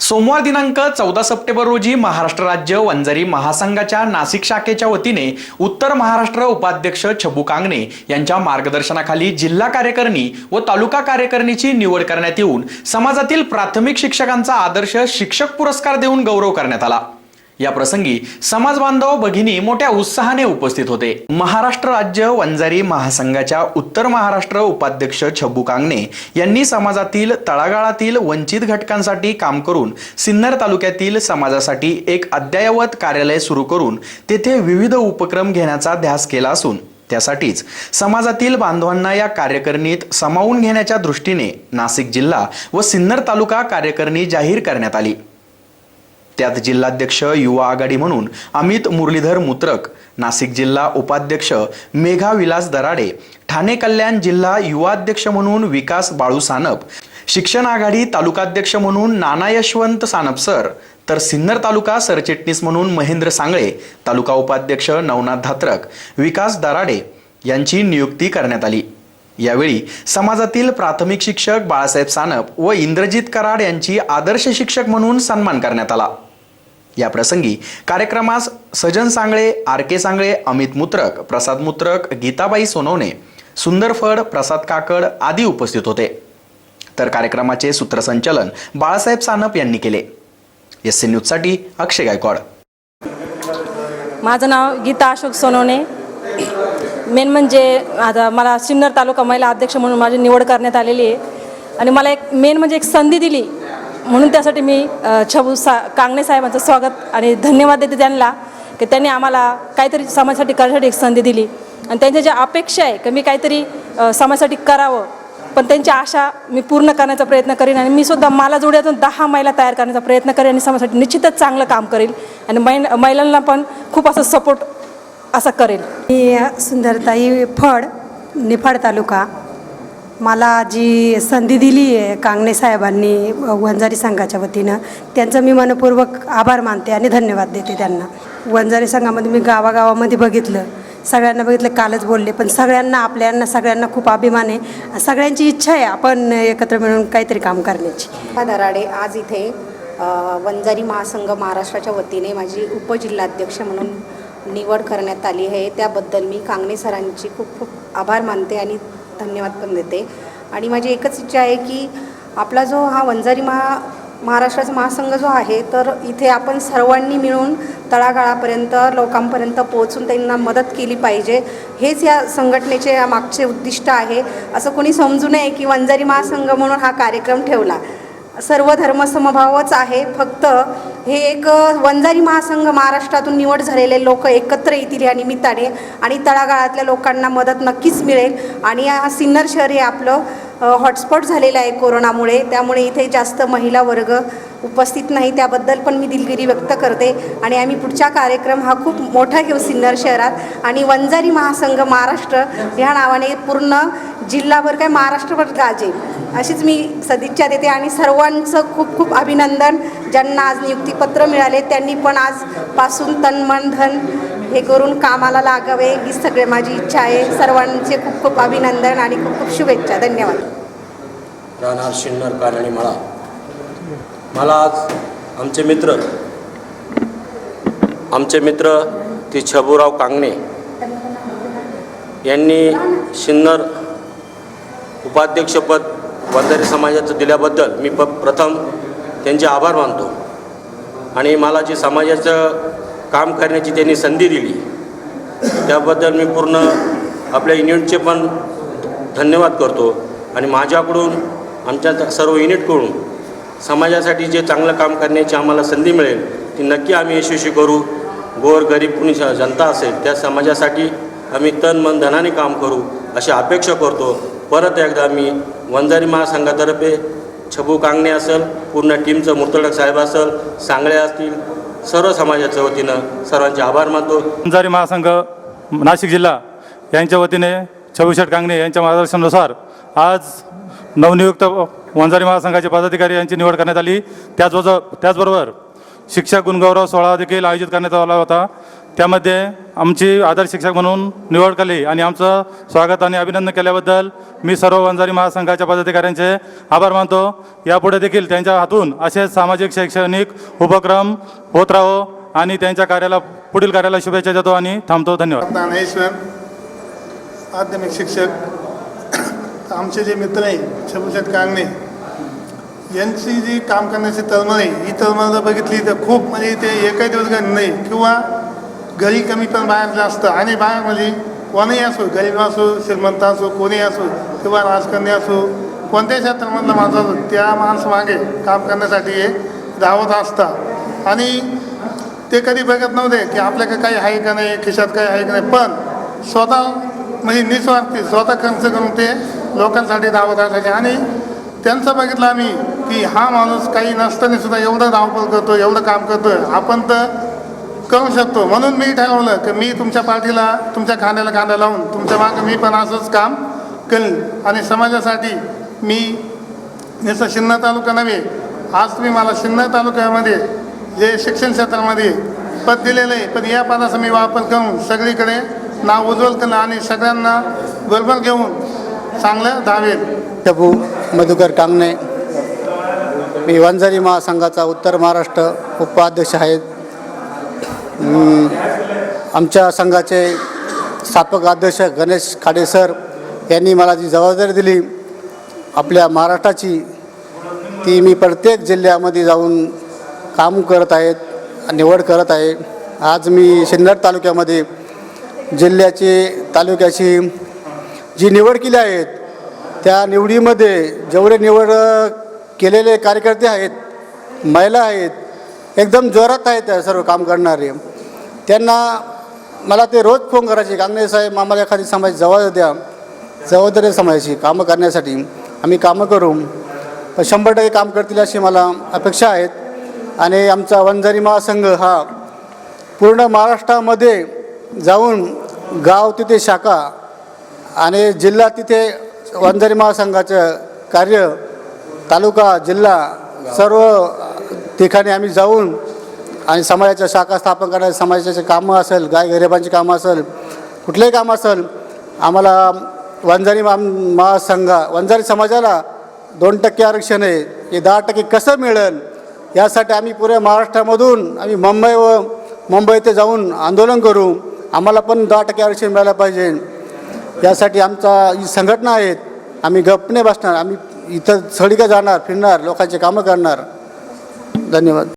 सोमवार दिनांक चौदा सप्टेंबर रोजी महाराष्ट्र राज्य वंजारी महासंघाच्या नाशिक शाखेच्या वतीने उत्तर महाराष्ट्र उपाध्यक्ष छबू कांगणे यांच्या मार्गदर्शनाखाली जिल्हा कार्यकारिणी व तालुका कार्यकारिणीची निवड करण्यात येऊन समाजातील प्राथमिक शिक्षकांचा आदर्श शिक्षक पुरस्कार देऊन गौरव करण्यात आला. या प्रसंगी समाज बांधव भगिनी मोठ्या उत्साहाने उपस्थित होते. महाराष्ट्र राज्य वंजारी महासंघाच्या उत्तर महाराष्ट्र उपाध्यक्ष छब्बू कांगणे यांनी समाजातील तळागाळातील वंचित घटकांसाठी काम करून सिन्नर तालुक्यातील समाजासाठी एक अद्ययावत कार्यालय सुरू करून तेथे विविध उपक्रम घेण्याचा ध्यास केला असून त्यासाठीच समाजातील बांधवांना या कार्यकारिणीत सामावून घेण्याच्या दृष्टीने नाशिक जिल्हा व सिन्नर तालुका कार्यकारिणी जाहीर करण्यात आली. त्यात जिल्हाध्यक्ष युवा आघाडी म्हणून अमित मुरलीधर मुत्रक नाशिक जिल्हा उपाध्यक्ष मेघा विलास दराडे ठाणे कल्याण जिल्हा युवाध्यक्ष म्हणून विकास बाळू सानप शिक्षण आघाडी तालुकाध्यक्ष म्हणून नाना यशवंत सानप सर तर सिन्नर तालुका सरचिटणीस म्हणून महेंद्र सांगळे तालुका उपाध्यक्ष नवनाथ धात्रक विकास दराडे यांची नियुक्ती करण्यात आली. यावेळी समाजातील प्राथमिक शिक्षक बाळासाहेब सानप व इंद्रजित कराड यांची आदर्श शिक्षक म्हणून सन्मान करण्यात आला. या प्रसंगी कार्यक्रमास सजन सांगळे आर के सांगळे अमित मुत्रक प्रसाद मुत्रक गीताबाई सोनवणे सुंदर फड प्रसाद काकड आदी उपस्थित होते. तर कार्यक्रमाचे सूत्रसंचलन बाळासाहेब सानप यांनी केले. एस सी न्यूजसाठी अक्षय गायकवाड. माझं नाव गीता अशोक सोनवणे. मेन म्हणजे आता मला सिन्नर तालुका महिला अध्यक्ष म्हणून माझी निवड करण्यात आलेली आहे. आणि मला एक मेन म्हणजे एक संधी दिली. म्हणून त्यासाठी मी छबू सा कांगणे साहेबांचं स्वागत आणि धन्यवाद देते त्यांना की त्यांनी आम्हाला काहीतरी समाजासाठी करण्यासाठी एक संधी दिली. आणि त्यांच्या ज्या अपेक्षा आहे की मी काहीतरी समाजासाठी करावं पण त्यांची आशा मी पूर्ण करण्याचा प्रयत्न करेन आणि मी सुद्धा मला जोड्यातून दहा महिला तयार करण्याचा प्रयत्न करेन आणि समाजासाठी निश्चितच चांगलं काम करेल. आणि महिन महिलांना पण खूप असं सपोर्ट असा करेल. मी सुंदरताई फड निफाड तालुका. मला जी संधी दिली आहे कांगणे साहेबांनी वंजारी संघाच्या वतीनं त्यांचं मी मनपूर्वक आभार मानते आणि धन्यवाद देते त्यांना. वंजारी संघामध्ये मी गावागावामध्ये बघितलं. सगळ्यांना बघितलं कालच बोलले पण सगळ्यांना आपल्यांना सगळ्यांना खूप अभिमान आहे. सगळ्यांची इच्छा आहे आपण एकत्र मिळून काहीतरी काम करण्याची. हा दराडे आज इथे वंजारी महासंघ महाराष्ट्राच्या वतीने माझी उपजिल्हाध्यक्ष म्हणून निवड करण्यात आली आहे. त्याबद्दल मी कांगणे सरांची खूप खूप आभार मानते आणि धन्यवाद पण देते. आणि माझी एकच इच्छा आहे की आपला जो हा वंजारी महा महाराष्ट्राचा महासंघ जो आहे तर इथे आपण सर्वांनी मिळून तळागाळापर्यंत लोकांपर्यंत पोहोचून त्यांना मदत केली पाहिजे. हेच या संघटनेचे या मागचे उद्दिष्ट आहे. असं कोणी समजू नये की वंजारी महासंघ म्हणून हा कार्यक्रम ठेवला. सर्व धर्मसमभावच आहे. फक्त हे एक वंजारी महासंघ महाराष्ट्रातून निवड झालेले लोक एकत्र येतील या निमित्ताने आणि तळागाळातल्या लोकांना मदत नक्कीच मिळेल. आणि हा सिन्नर शहर हे आपलं हॉटस्पॉट झालेलं आहे कोरोनामुळे. त्यामुळे इथे जास्त महिला वर्ग उपस्थित नाही. त्याबद्दल पण मी दिलगिरी व्यक्त करते. आणि आम्ही पुढचा कार्यक्रम हा खूप मोठा घेऊ सिन्नर शहरात. आणि वंजारी महासंघ महाराष्ट्र ह्या नावाने पूर्ण जिल्हाभर काय महाराष्ट्रभर गाजेल अशीच मी सदिच्छा देते. आणि सर्वांचं खूप खूप अभिनंदन. ज्यांना आज नियुक्तीपत्र मिळाले त्यांनी पण आजपासून तन मन धन हे करून कामाला लागावे ही सगळे माझी इच्छा आहे. सर्वांचे खूप खूप अभिनंदन आणि खूप खूप शुभेच्छा. धन्यवाद. राहणार शिन्नर कारणी मला मला आज आमचे मित्र आमचे मित्र ती छबूराव कांगणे यांनी शिन्नर उपाध्यक्षपद बंधारी समाजाचं दिल्याबद्दल मी प प्रथम त्यांचे आभार मानतो. आणि मला जे समाजाचं काम करण्याची त्यांनी संधी दिली त्याबद्दल मी पूर्ण आपल्या युनिटचे पण धन्यवाद करतो. आणि माझ्याकडून आमच्या सर्व युनिटकडून समाजासाठी जे चांगलं काम करण्याची आम्हाला संधी मिळेल ती नक्की आम्ही यशस्वी करू. गोर गरीब कुणी जनता असेल त्या समाजासाठी आम्ही तन मन धनाने काम करू अशी अपेक्षा करतो. परत एकदा मी वंजारी महासंघातर्फे छबू कांगणे असेल पूर्ण टीमचं मुर्तडक साहेब असेल सांगळे असतील सर्व समाजाच्या वतीनं सर्वांचे आभार मानतो. अंजारी महासंघ नाशिक जिल्हा यांच्या वतीने छबीशेठ कांगणे यांच्या मार्गदर्शनानुसार आज नवनियुक्त वंजारी महासंघाचे पदाधिकारी यांची निवड करण्यात आली. त्याचबरोबर त्याचबरोबर शिक्षक गुणगौरव सोहळा देखील आयोजित करण्यात आला होता. त्यामध्ये आमची आदर्श शिक्षक म्हणून निवड केली आणि आमचं स्वागत आणि अभिनंदन केल्याबद्दल मी सर्व वंजारी महासंघाच्या पदाधिकाऱ्यांचे आभार मानतो. यापुढे देखील त्यांच्या हातून असेच सामाजिक शैक्षणिक उपक्रम होत राहो आणि त्यांच्या कार्याला पुढील कार्याला शुभेच्छा देतो आणि थांबतो. धन्यवाद. ज्ञानेश्वर माध्यमिक शिक्षक आमचे जे मित्र आहे शबुशेठ कांगणे यांची जी काम करण्याची तळमळ आहे ही तळमळ जर बघितली तर खूप म्हणजे ते एकही दिवस घरी नाही. किंवा घरी कमी पण बाहेर जास्त. आणि बाहेर म्हणजे कोणीही असो गरीब असो श्रीमंत असो कोणीही असो किंवा राजकारणी असो कोणत्याही क्षेत्रामधला माणसं असो त्या माणसामागे काम करण्यासाठी हे धावत असतात. आणि ते कधी बघत नव्हते की आपल्याकडे काही आहे का नाही खिशात काही आहे का नाही पण स्वतः म्हणजे निस्वार्थी स्वतः खर्च करून ते लोकांसाठी धावत असायचे. आणि त्यांचं बघितलं आम्ही की हा माणूस काही नसताना सुद्धा एवढं धावपळ करतो एवढं काम करतो आपण तर करू शकतो. म्हणून मी ठरवलं की मी तुमच्या पाठीला तुमच्या खांद्याला खांदा लावून तुमच्या मागं मी पण असंच काम करेन. आणि समाजासाठी मी जसं शिन्नर तालुका नव्हे आज तुम्ही मला शिन्नर तालुक्यामध्ये जे शिक्षण क्षेत्रामध्ये पद दिलेलं आहे पण या पदाचा मी वापर करून सगळीकडे नाव उज्ज्वल करणं आणि सगळ्यांना बरोबर घेऊन चांगलं धावेल. टपू मधुकर कांगणे मी वंजारी महासंघाचा उत्तर महाराष्ट्र उपाध्यक्ष आहेत. आमच्या संघाचे स्थापक अध्यक्ष गणेश खाडे सर यांनी मला जी जबाबदारी दिली आपल्या महाराष्ट्राची ती मी प्रत्येक जिल्ह्यामध्ये जाऊन काम करत आहेत निवड करत आहे. आज मी सिन्नर तालुक्यामध्ये जिल्ह्याची तालुक्याची जी निवड केली आहेत त्या निवडीमध्ये जेवढे निवड केलेले कार्यकर्ते आहेत महिला आहेत एकदम जोरात आहेत सर्व काम करणारे. त्यांना मला ते रोज फोन करायचे कांगणे साहेब आम्हाला एखादी समाज जवळ द्या. जबाबदारी समाजाची कामं करण्यासाठी आम्ही कामं करू. पण शंभर टक्के काम करतील अशी मला अपेक्षा आहेत. आणि आमचा वंजारी महासंघ हा पूर्ण महाराष्ट्रामध्ये जाऊन गाव तिथे शाखा आणि जिल्हा तिथे वंजारी महासंघाचं कार्य तालुका जिल्हा सर्व ठिकाणी आम्ही जाऊन आणि समाजाच्या शाखा स्थापन करायचं समाजाचे कामं असेल गाय गरिबांची कामं असेल कुठलेही काम असेल आम्हाला वंजारी मा महासंघा वंजारी समाजाला दोन टक्के आरक्षण आहे हे दहा टक्के कसं मिळेल यासाठी आम्ही पुऱ्या महाराष्ट्रामधून आम्ही मुंबई व मुंबई ते जाऊन आंदोलन करू. आम्हाला पण दहा टक्के आरक्षण मिळायला पाहिजे. यासाठी आमचा ही संघटना आहेत आम्ही गप्पने बसणार आम्ही इथं सगळीकडे जाणार फिरणार लोकांचे कामं करणार. धन्यवाद.